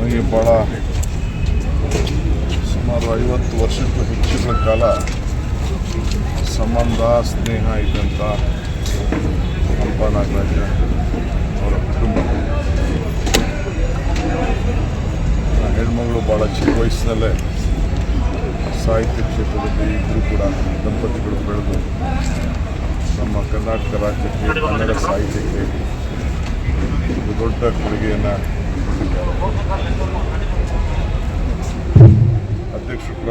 ನನಗೆ ಭಾಳ ಸುಮಾರು ಐವತ್ತು ವರ್ಷಕ್ಕೂ ಹೆಚ್ಚಿನ ಕಾಲ ಸಂಬಂಧ, ಸ್ನೇಹ ಇದ್ದಂಥ ಹಂಪ ನಾಗರಾಜ ಅವರ ಕುಟುಂಬ ಹೆಣ್ಮಗಳು ಭಾಳ ಚಿಕ್ಕ ವಯಸ್ಸಿನಲ್ಲೇ ಸಾಹಿತ್ಯ ಕ್ಷೇತ್ರದಲ್ಲಿ ಇಬ್ಬರು ಕೂಡ ದಂಪತಿಗಳು ಬೆಳೆದು ನಮ್ಮ ಕರ್ನಾಟಕ ರಾಜ್ಯಕ್ಕೆ, ಕನ್ನಡ ಸಾಹಿತ್ಯಕ್ಕೆ ಒಂದು ದೊಡ್ಡ ಕೊಡುಗೆಯನ್ನು ಕೊಟ್ಟಿದ್ದಾರೆ.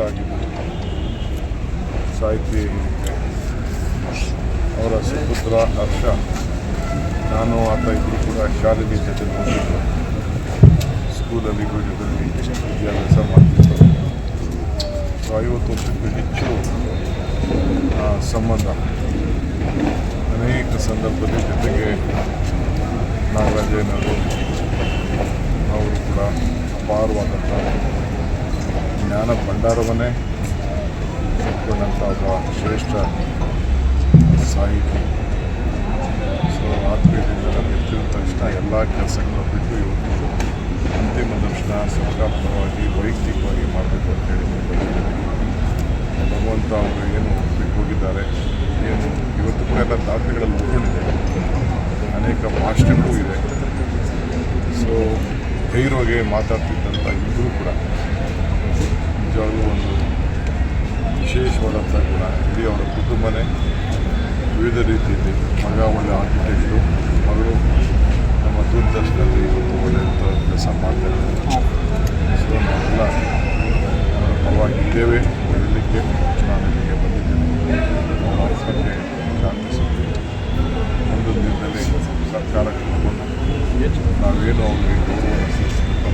ಆಗಿದ್ದರು ಸಾಹಿತಿ ಅವರ ಸುಪುತ್ರ ಹರ್ಷ ನಾನು ಆತ ಇಬ್ಬರು ಕೂಡ ಶಾಲೆಗೆ ಜೊತೆ ಹೋಗಿದ್ದು ಸ್ಕೂಲಲ್ಲಿ ಜೊತೆಲಿ ವಿದ್ಯಾಭ್ಯಾಸ ಮಾಡ್ತಿದ್ದರು ಸೊ ಐವತ್ತು ವರ್ಷಕ್ಕೂ ಸಂಬಂಧ ಅನೇಕ ಸಂದರ್ಭದಲ್ಲಿ ಜೊತೆಗೆ ನಾಗರಾಜೇನವರು ಅವರು ಕೂಡ ಅಪಾರವಾದಂಥ ಜ್ಞಾನ ಭಂಡಾರವನ್ನೇ ಇಟ್ಕೊಂಡಂಥ ಒಬ್ಬ ಶ್ರೇಷ್ಠ ಸಾಹಿತಿ. ಸೊ ಆತ್ಮೀಯದಿಂದ ತಿಳಿದ ತಕ್ಷಣ ಎಲ್ಲ ಕೆಲಸಗಳನ್ನು ಬಿಟ್ಟು ಇವತ್ತು ಅಂತಿಮ ದರ್ಶನ ಸರ್ಕಾರ ವೈಯಕ್ತಿಕವಾಗಿ ಮಾಡಬೇಕು ಅಂತ ಹೇಳಿ ಬಂದಿದ್ದೇನೆ ಭಗವಂತ ಅವರು ಏನು ಬಿಟ್ಟು ಹೋಗಿದ್ದಾರೆ ಏನು ಇವತ್ತು ಕೂಡ ಎಲ್ಲ ದಾಖಲೆಗಳಲ್ಲಿ ಉಳ್ಕೊಂಡಿದೆ ಅನೇಕ ಭಾಷಣಗಳು ಇದೆ. ಸೊ ಧೈರ್ಯವಾಗಿ ಮಾತಾಡ್ತಿದ್ದಂಥ ಇಬ್ಬರು ಕೂಡ ನಿಜವಾಗ್ಲೂ ಒಂದು ವಿಶೇಷವಾದಂಥ ಗುಣ ಇಡೀ ಅವರ ಕುಟುಂಬನೇ ವಿವಿಧ ರೀತಿಯಲ್ಲಿ ಮಗ ಒಳ್ಳೆ ಆರ್ಕಿಟೆಕ್ಟು ಮಗಳು ನಮ್ಮ ದೂರದರ್ಶನದಲ್ಲಿ ಇವತ್ತು ಒಳ್ಳೆಯಂಥ ಕೆಲಸ ಮಾಡ್ತಾರೆ ಸೊ ನಾವೆಲ್ಲ ಅವರ ಪರವಾಗಿದ್ದೇವೆ ಹೇಳಲಿಕ್ಕೆ ನಾನು ಇಲ್ಲಿಗೆ ಬಂದಿದ್ದೇನೆ. ಅವರ ಆಸೆಗೆ ಪ್ರಾರ್ಥಿಸಿದ್ದೆ ಒಂದು ನಿರ್ಣಯ ಸರ್ಕಾರ ಕಟ್ಕೊಂಡು ನಾವೇನು ಅವರಿಗೆ ಗೌರವ